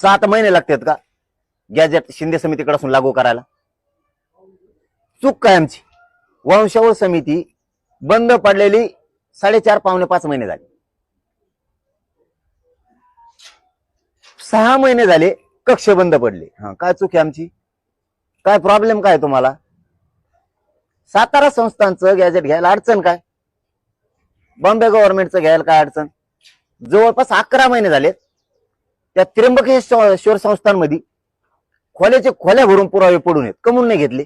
सात महिने लागतात का? गॅजेट शिंदे समितीकडसून लागू करायला. चूक काय आमची? वंशावळ समिती बंद पडलेली साडेचार पावणे पाच महिने झाले. सहा महिने झाले कक्ष बंद पडले. हा काय चूक आहे आमची? काय प्रॉब्लेम काय तुम्हाला? सातारा संस्थांचं गॅजेट घ्यायला अडचण काय? बॉम्बे गव्हर्नमेंटचं घ्यायला काय अडचण? जवळपास अकरा महिने झालेत. त्या त्र्यंबकेश्वर संस्थांमध्ये खोल्याचे खोल्या भरून पुरावे पडून आहेत. कमून नाही घेतले.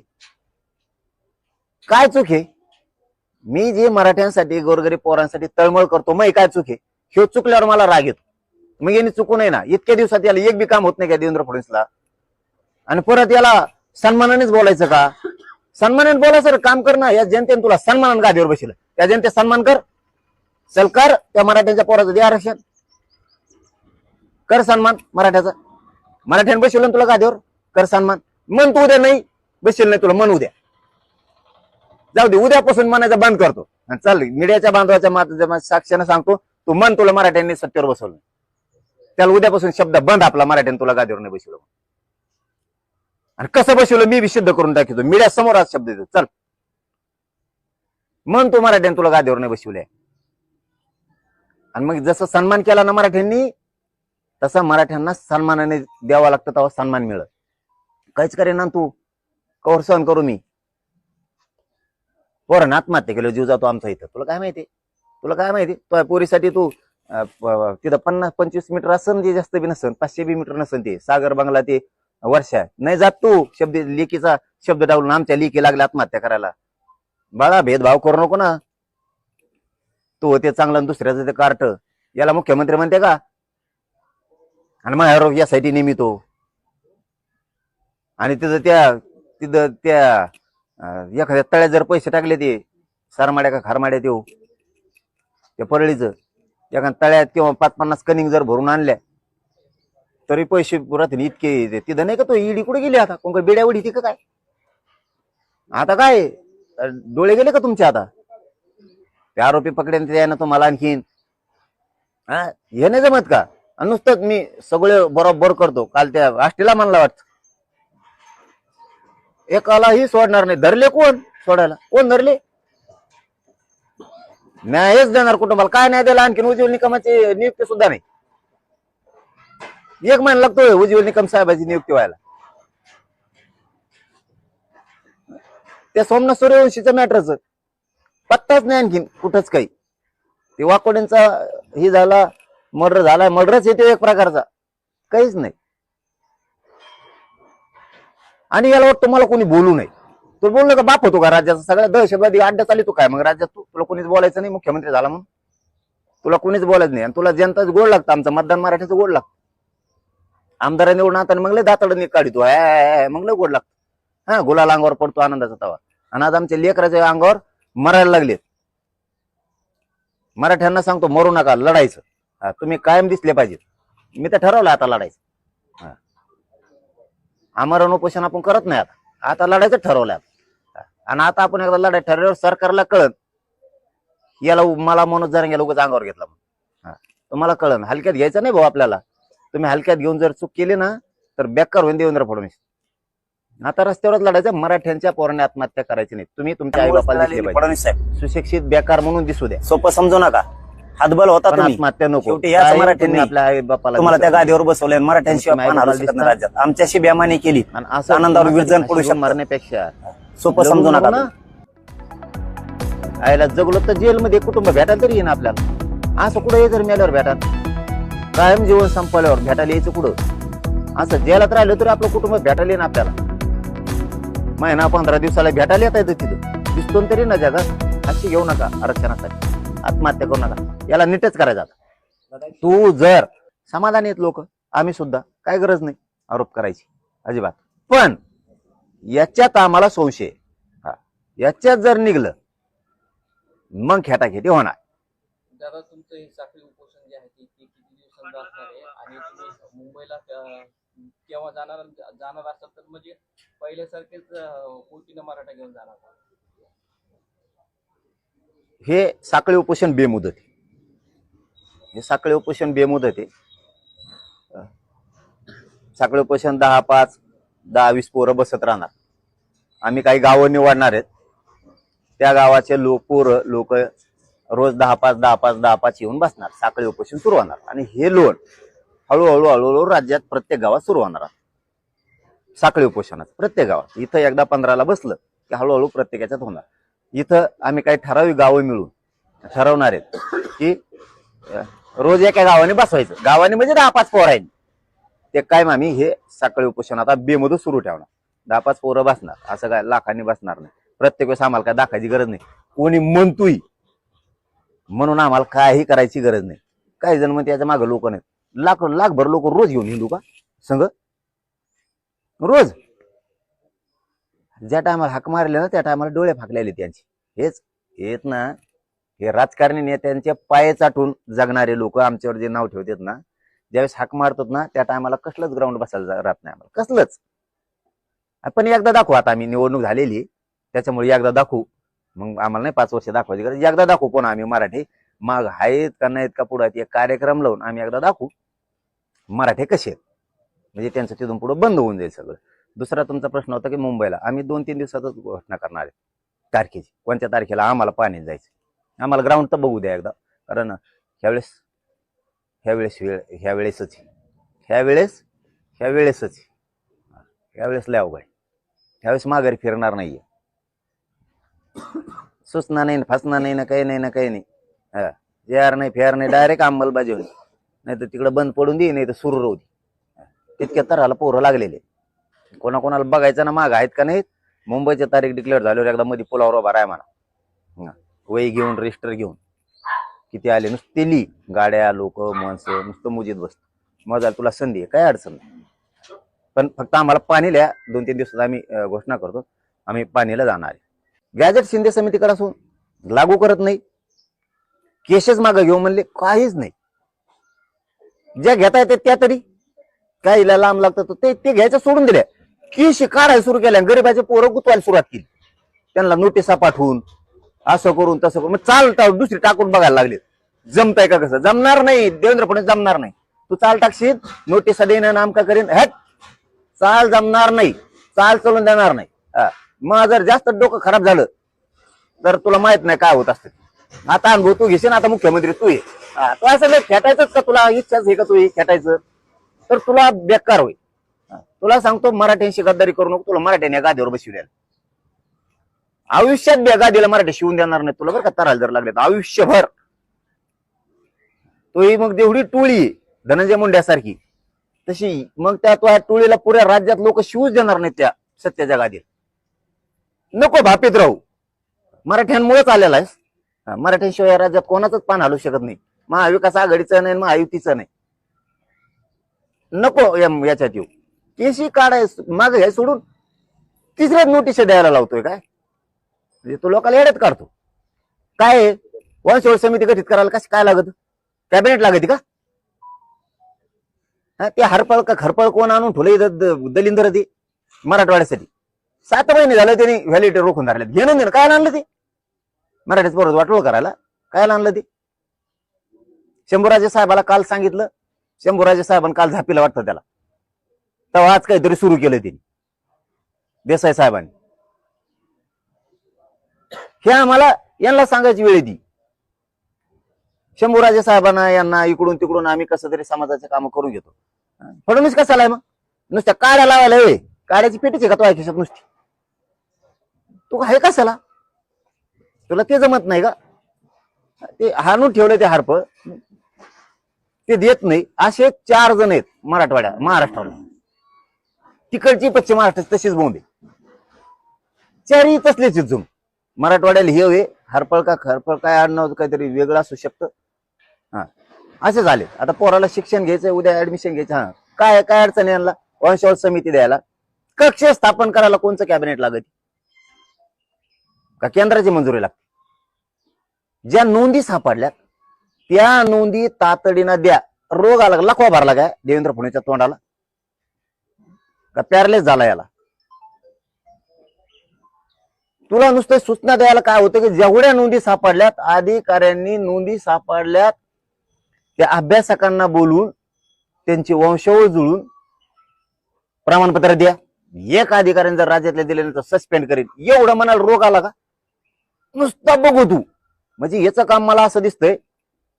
काय चूक आहे? मी जे मराठ्यांसाठी गोरगरीब पोरांसाठी तळमळ करतो मग काय चूक आहे? हे चुकल्यावर मला राग येतो. मग यांनी चुकू नये ना. इतक्या दिवसात याला एक बी काम होत नाही का देवेंद्र फडणवीसला? आणि परत याला सन्मानानेच बोलायचं का? सन्मानाने बोलायचं सर काम कर ना. या जनतेने तुला सन्मानाने गादीवर बसेल त्या जनते सन्मान कर. चल कर. त्या मराठ्यांच्या पोराचं दे आरक्षण. कर सन्मान मराठ्याचा. मराठ्याने बसवलं ना तुला गादीवर? कर सन्मान. मन तू उद्या नाही बसेल नाही तुला मन उद्या. जाऊ दे उद्यापासून मनाचा बंद करतो. आणि चल मीडियाच्या बांधवाच्या मात साक्षीनं सांगतो तू मन तुला मराठ्यांनी सत्तेवर बसवलं त्याला उद्यापासून शब्द बंद आपला मराठ्याने तुला गादीवर नाही बसवलं. आणि कसं बसवलं मी विशुद्ध करून टाकतो मीडिया समोर आज शब्द देतो. चल. मन तू मराठ्याने तुला गादीवर नाही बसवलंय. आणि मग जसं सन्मान केला ना मराठ्यांनी तसा मराठ्यांना सन्मानाने द्यावा लागतं तेव्हा सन्मान मिळत काहीच करे ना तू. कवर सहन करू मी. पोरण आत्महत्या केलं जीव जातो आमचा इथं. तुला काय माहिती? तुला काय माहिती? पोरीसाठी तू तिथं पन्नास पंचवीस मीटर असन ते जास्त बी नसन पाचशे बी मीटर नसन ते. सागर बंगला ते वर्षा. नाही जात तू. शब्द लेकीचा शब्द टाकून आमच्या लेकी लागल्या आत्महत्या करायला. बाळा भेदभाव करू नको ना. तू होते चांगला दुसऱ्याचं ते कार्ट. याला मुख्यमंत्री म्हणते का? आणि मग यासाठी तो. आणि तिथं त्या तिथं त्या एखाद्या तळ्यात जर पैसे टाकले ते सारमाड्या का खारमाड्या देऊ त्या परळीचं एखाद्या तळ्यात किंवा पाच पन्नास कनिंग जर भरून आणल्या तरी पैसे राहतील इतके तिथं नाही का तो ईडी कुठे गेली आता? कोण काय बेड्या उडी तिथं काय? आता काय? डोळे गेले का तुमचे आता? ते आरोपी पकडे यानं तुम्हाला आणखीन हा? हे नाही जमत का? आणि नुसतंच मी सगळे बरोबर करतो. काल त्या आष्टीला म्हणला वाटत. एकालाही सोडणार नाही. धरले कोण सोडायला? कोण धरले? न्यायच देणार कुटुंबाला. काय नाही द्यायला? आणखीन उज्ज्वल निकमाची नियुक्ती सुद्धा नाही. एक महिना लागतोय उज्ज्वल निकम साहेबाची नियुक्ती व्हायला. त्या सोमनाथ सूर्यवंशीचं मॅटरच. पत्ताच नाही आणखीन कुठंच काही. ते वाकोड्यांचा हे झाला मर्डर झालाय मर्डरच येतो एक प्रकारचा. काहीच नाही. आणि याला वाटतं मला कोणी बोलू नये. तो बोललं का बाप होतो का राज्याचा? सगळ्या दहशतवादी अड्डा चालू तू काय? मग राज्यात तू तुला कोणीच बोलायचं नाही मुख्यमंत्री झाला म्हणून. तुला कोणीच बोलायचं नाही. आणि तुला जनताच गोड लागतं. आमचं मतदान मराठीचं गोड लागतं. आमदारांनी निवडून आता मग लय दाताडं काढतो. मग लय गोड लागतं. हा गुलाल अंगावर पडतो आनंदाचा तवा. आणि आज आमच्या लेकराच्या अंगावर मरायला लागलेत. मराठ्यांना सांगतो मरू नका लढायचं. हा, तुम्ही कायम दिसले पाहिजेत. मी तर ठरवलं आता लढायचं. हा. आमरण उपोषण आपण करत नाही आता. आता लढायचं ठरवलं आता. हा. आणि आता आपण एकदा लढाई ठरवल्यावर सरकारला कळत याला उ- मला मनोज जरांगे उगाच अंगावर घेतला म्हणून. हा. तुम्हाला कळन. हलक्यात घ्यायचं नाही भाऊ आपल्याला. तुम्ही हलक्यात घेऊन जर चूक केली ना तर बेकार होईन देवेंद्र फडणवीस. आता रस्त्यावरच लढायचं. मराठ्यांच्या पोराने आत्महत्या करायची नाही. तुम्ही तुमच्या आई बापाला दिसले पाहिजे. फडणवीस साहेब. सुशिक्षित बेकार म्हणून दिसू द्या. सोपं समजू नका. हातबल होता पण तुम्ही. आत्महत्या नको. शेवटी याच काय मराठ्यांनी तुम्ही आपल्या तुम्हाला त्या. गादीवर बसवलंय मराठ्यांशिवाय तुम्ही पान हलू आई-बापाला शकत नाही दिसता. राज्यात आमच्याशी बेमानी केली. आणि असं आनंदावर विरजन पडू शकतं. मारण्यापेक्षा सोपं जगू समजू नको नका ना. आईला जगलो तर जेलमध्ये कुटुंब भेटायला तरी येईन आपल्याला. असं कुठं जर मेल्यावर भेटाल? कायम जीवन संपल्यावर भेटायला यायचं कुठं? असं जेलात राहिलं तरी आपलं कुटुंब भेटायला येईन आपल्याला. महिना पंधरा दिवसाला भेटायला येता येतं तिथं. दिसतो ना तरी ना जगात. अशी घेऊ नका आरक्षणासाठी. आत्महत्या करू नका. याला नीटच करायचा तू जर समाधानी आहेत लोक आम्ही सुद्धा काय गरज नाही आरोप करायची अजिबात. पण याच्यात आम्हाला संशय हा. याच्यात जर निघलं मग खेटाखेटी होणार. दादा तुमचं हे साखळी उपोषण जे आहे ते किती दिवसांचं असणार आहे? आणि तुम्ही मुंबईला केव्हा जाणार जाणार असाल तर म्हणजे पहिल्यासारखेच कोटीनं मराठा घेऊन जाणार हे साखळी उपोषण बेमुदत आहे. हे साखळी उपोषण बेमुदत आहे. साखळी उपोषण दहा पाच दहा वीस पोरं बसत राहणार. आम्ही काही गावं निवडणार आहेत. त्या गावाचे लोक पोरं लोक रोज दहा पाच दहा पाच दहा पाच येऊन बसणार. साखळी उपोषण सुरू होणार. आणि हे लोन हळूहळू हळूहळू राज्यात प्रत्येक गावात सुरू होणार साखळी उपोषणाचं प्रत्येक गावात. इथं एकदा पंधराला बसलं की हळूहळू प्रत्येकाच्यात होणार. इथं आम्ही काही ठराविक गावं मिळून ठरवणार आहेत की रोज एका गावाने बसवायचं. गावाने म्हणजे दहा पाच पोर आहेत. ते काय आम्ही हे सकाळी उपोषण आता बेमधून सुरू ठेवणार. दहा पाच पोरं बसणार. असं काय लाखांनी बसणार नाही. प्रत्येक वेळेस आम्हाला काय दाखायची गरज नाही. कोणी म्हणतोय म्हणून आम्हाला काही करायची गरज नाही. काही जण म्हणते याच्या मागे लोक नाहीत. लाख लाखभर लोक रोज घेऊन हिंदू का? संघ? रोज. ज्या टायमाला हाक मारले ना त्या टायमाला डोळे फाकलेले त्यांचे. हेच येत ना हे राजकारणी नेत्यांच्या पाय चाटून जगणारे लोक आमच्यावर जे नाव ठेवतात ना ज्यावेळेस हाक मारतात ना त्या टायमाला कसलंच ग्राउंड बसायला जा- राहत नाही आम्हाला. कसलंच. पण एकदा दाखवू आता आम्ही निवडणूक झालेली आहे. त्याच्यामुळे एकदा दाखवू. मग आम्हाला नाही पाच वर्ष दाखवायची गरज. एकदा दाखवू कोण आम्ही मराठी. माग आहेत का नाहीत का पुढे आहेत कार्यक्रम लावून आम्ही एकदा दाखवू. मराठी कसे आहेत? म्हणजे त्यांचं तिथून पुढे बंद होऊन जाईल सगळं. दुसरा तुमचा प्रश्न होता की मुंबईला. आम्ही दोन तीन दिवसातच घोषणा करणार आहे. तारखेची. कोणत्या तारखेला? आम्हाला पाण्यात जायचं आम्हाला ग्राउंड तर बघू द्या एकदा. कारण ह्यावेळेस ह्यावेळेस वेळ ह्यावेळेसच ह्यावेळेस ह्यावेळेसच ह्यावेळेस ह्या वेळेसच लय अवघड ह्यावेळेस माघारी फिरणार नाहीये. सुचना नाही फसणार नाही ना काही नाही ना काही नाही. हा. यार नाही फेर नाही डायरेक्ट अंमलबजावणी. नाही तर तिकडं बंद पडून दे नाही तर सुरू राहू दे. तितक्या तराला पोरं लागलेले कोणाकोणाला बघायचं ना माग आहेत का नाहीत? मुंबईची तारीख डिक्लेअर झाल्यावर एकदा मध्ये पुलावर उभा राहा म्हणा. वही घेऊन रजिस्टर घेऊन. किती आले? नुसते ली. गाड्या लोक माणसं नुसतं मुजीत बसत. मजा तुला संधी आहे. काय अडचण नाही. पण फक्त आम्हाला पाणीला दोन तीन दिवसात आम्ही घोषणा करतो. आम्ही पाणीला जाणार आहे. गॅजेट शिंदे समितीकडे असून लागू करत नाही. केसेस मागं घेऊ म्हणले. काहीच नाही. ज्या घेता येते त्या तरी. काहीला लांब लागतं ते ते घ्यायचं सोडून दिल्या. केशी काढायला सुरू केल्या गरिबाचे पोरं गुतवायला सुरुवात केली. त्यांना नोटिसा पाठवून असं करून तसं करून मग चालता दुसरी टाकून बघायला लागले. जमताय का कसं? जमणार नाही. देवेंद्र फडणवीस जमणार नाही. तू चाल टाकशील नोटिसा देणं नामका करीन हट. चाल जमणार नाही. चाल चलून देणार नाही. हा. मग जर जास्त डोकं खराब झालं तर तुला माहीत नाही काय होत असतं आता अनुभव तू घेशील आता मुख्यमंत्री तू ये. तू असं नाही खेटायचंच का तुला? इच्छाच हे का तू हे खेटायचं? तर तुला बेकार होईल. तुला सांगतो मराठ्यांशी गद्दारी करू नको तुला मराठ्याने गादीवर बसवल्या आयुष्यात बे गादीला मराठी शिवून देणार नाही तुला बरं का तराल जर लागले आयुष्यभर. तोही मग जेवढी टोळी धनंजय मुंड्यासारखी. तशी मग त्या तो टोळीला पुऱ्या राज्यात लोक शिवूच देणार नाहीत त्या सत्याच्या गादीत नको भापीत राहू. मराठ्यांमुळेच आलेला आहेस. मराठ्यांशिवाय या राज्यात कोणाचंच पान हलू शकत नाही. महाविकास आघाडीचं नाही महायुतीचं नाही. नको याच्यात येऊ. केसी काढाय माग घ्याय सोडून तिसऱ्याच नोटीस द्यायला लावतोय काय? म्हणजे तो लोकांना येड्यात काढतो. काय आहे? वंशवळ समिती गठीत करायला कशी काय लागत? कॅबिनेट लागते का? हा, ते हरपळ का खरपळ कोण आणून ठोले दलिंदर ते? मराठवाड्यासाठी. सात महिने झाले त्यांनी व्हॅलिडिटी रोखून धरले घेणं देणं काय आणलं ते? मराठीच परत वाटोळ करायला. काय आणलं ते? शंभूराजे साहेबाला काल सांगितलं. शंभूराजे साहेबांनी काल झापीला वाटतं त्याला. तेव्हा आज काहीतरी सुरू केलं त्यांनी देसाई साहेबांनी. हे आम्हाला यांना सांगायची वेळ येते शंभूराजे साहेबांना यांना इकडून तिकडून आम्ही कसं तरी समाजाचे काम करून घेतो. फडणवीस कसाला मग? नुसत्या काड्या लावायला वे काड्याची पेटीच आहे का तो ऐकशात नुसती? तू आहे कसाला तुला ते जमत नाही का? ते हाणून ठेवलं ते हारप. ते देत नाही. असे चार जण आहेत मराठवाड्या महाराष्ट्राला तिकडची पश्चिम महाराष्ट्राची तशीच बोंबे. चारही तसलेच आहेत मराठवाड्याला हे होय हरपळ का खरपळ काय आडनाव काहीतरी वेगळं असू शकतं. हा. असे झाले. आता पोराला शिक्षण घ्यायचं उद्या ऍडमिशन घ्यायचं. हा. काय काय अडचण यांना? वंशवळ समिती द्यायला. कक्ष स्थापन करायला कोणचं कॅबिनेट लागत का केंद्राची मंजुरी लागते? ज्या नोंदी सापडल्या त्या नोंदी तातडीनं द्या. रोग आला लखवा भरला काय देवेंद्र फुणेच्या तोंडाला. का पॅरलेस झाला याला? तुला नुसतं सूचना द्यायला काय होतं की जेवढ्या नोंदी सापडल्यात अधिकाऱ्यांनी नोंदी सापडल्यात त्या अभ्यासकांना बोलून त्यांची वंशावळ जुळून प्रमाणपत्र द्या. एक अधिकाऱ्यांनी जर राज्यातल्या दिले तर सस्पेंड करेल एवढं म्हणाल रोग आला का? नुसता बघू तू. म्हणजे याचं काम मला असं दिसतंय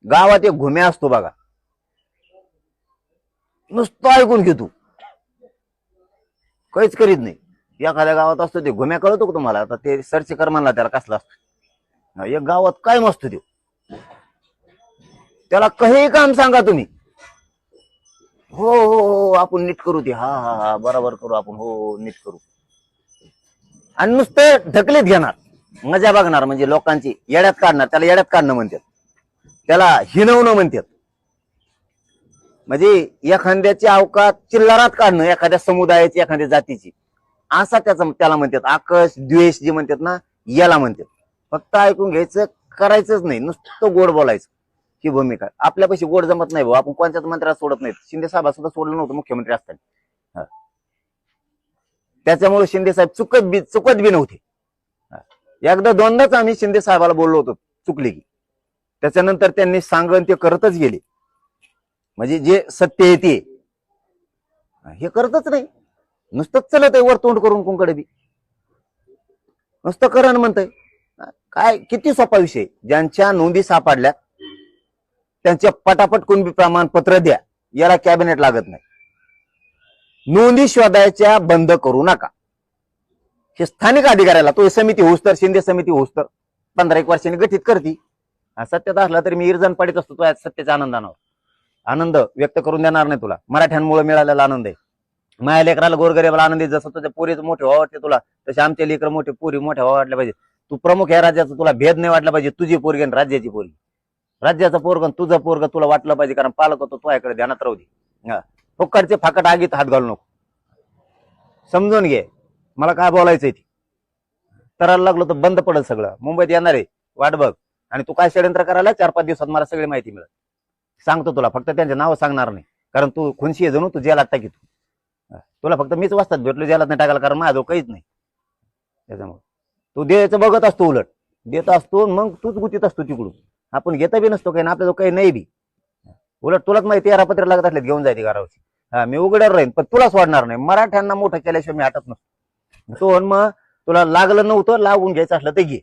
गावात एक घुम्या असतो बघा. नुसतं ऐकून घे तू. काहीच करीत नाही. एखाद्या गावात असतो ते घुम्या कळतो का तुम्हाला? आता ते सर्च कर म्हणला त्याला कसला असतो. एक गावात काय मस्त देऊ त्याला काही काम सांगा तुम्ही. हो हो हो आपण नीट करू ते. हा हा हा बरोबर करू आपण. हो हो, नीट करू. आणि नुसते ढकलीत घेणार. मजा बघणार म्हणजे लोकांची येड्यात काढणार. त्याला येड्यात काढणं म्हणतात. त्याला हिनवणं म्हणतात. म्हणजे एखाद्याची अवकात चिल्लारात काढणं एखाद्या समुदायाची एखाद्या जातीची. असा त्याचा त्याला म्हणतात. आकश द्वेष जे म्हणतात ना याला म्हणतात. फक्त ऐकून घ्यायचं करायचंच नाही. नुसतं गोड बोलायचं ही भूमिका. आपल्यापाशी गोड जमत नाही भाऊ. आपण कोणत्याच मंत्र्याला सोडत नाहीत. शिंदे साहेब सुद्धा सोडलं नव्हतं मुख्यमंत्री असताना. त्याच्यामुळे शिंदे साहेब चुकत बी चुकत बी नव्हते. एकदा दोनदाच आम्ही शिंदे साहेबाला बोललो होतो चुकले की. त्याच्यानंतर त्यांनी सांगण ते करतच गेले. म्हणजे जे सत्य येते हे करतच नाही. नुसतंच चलत आहे वर तोंड करून कुंकडे बी. नुसतं करण म्हणतंय. काय किती सोपा विषय. ज्यांच्या नोंदी सापडल्या त्यांच्या पटापट कुणबी प्रमाणपत्र द्या. याला कॅबिनेट लागत नाही. नोंदी शोधायच्या बंद करू नका. हे स्थानिक अधिकाऱ्याला तो समिती होऊस तर शिंदे समिती होऊस तर पंधरा एक वर्षांनी गठीत करती. सत्यता असला तरी मी इरजण पाडीत असतो तो या सत्याच्या आनंदानं. आनंद व्यक्त करून देणार नाही तुला. मराठ्यांमुळे मिळालेला आनंद आहे. माझ्या लेकराला गोरगरीबाला आनंद आहे. जसं तुझ्या पोरीच मोठे व्हावं वाटते तुला तसे आमचे लेकर मोठे पोरी मोठ्या व्हावं वाटल्या पाहिजे. तू प्रमुख या राज्याचा तुला भेद नाही वाटला पाहिजे. तुझी पोरगी आणि राज्याची पोरगी. राज्याचा पोरग तुझं पोरग तुला वाटलं पाहिजे. कारण पालक होतो तुझ्याकडे ध्यानात राहू दे. हा. फुक्कडचे फाकट आगीत हात घालू नको. समजून घे. मला काय बोलायचंय ती? करायला लागलो तर बंद पडेल सगळं. मुंबईत येणार आहे वाट बघ. आणि तू काय षडयंत्र करायला? चार पाच दिवसात मला सगळी माहिती मिळेल. सांगतो तुला फक्त त्यांचं नाव सांगणार नाही. कारण तू खुनशी आहे जणू तू जेलात टाकी तू. तुला फक्त मीच वाचतात भेटलो जेलात नाही टाकायला कारण माझं काहीच नाही. त्याच्यामुळे. तू द्यायचं बघत असतो उलट. देत असतो मग तूच गुतीत असतो तिकडून. आपण घेता बी नसतो काही ना आपल्याला काही नाही बी. उलट तुलाच माहिती यारापत्र लागत असले घेऊन जायची घरावरची हा मी उघड्यावर राहीन पण तुलाच वाढणार नाही. मराठ्यांना मोठं केल्याशिवाय मी हटत नसतो. तो मग तुला लागलं नव्हतं लागून घ्यायचं असलं ते घे.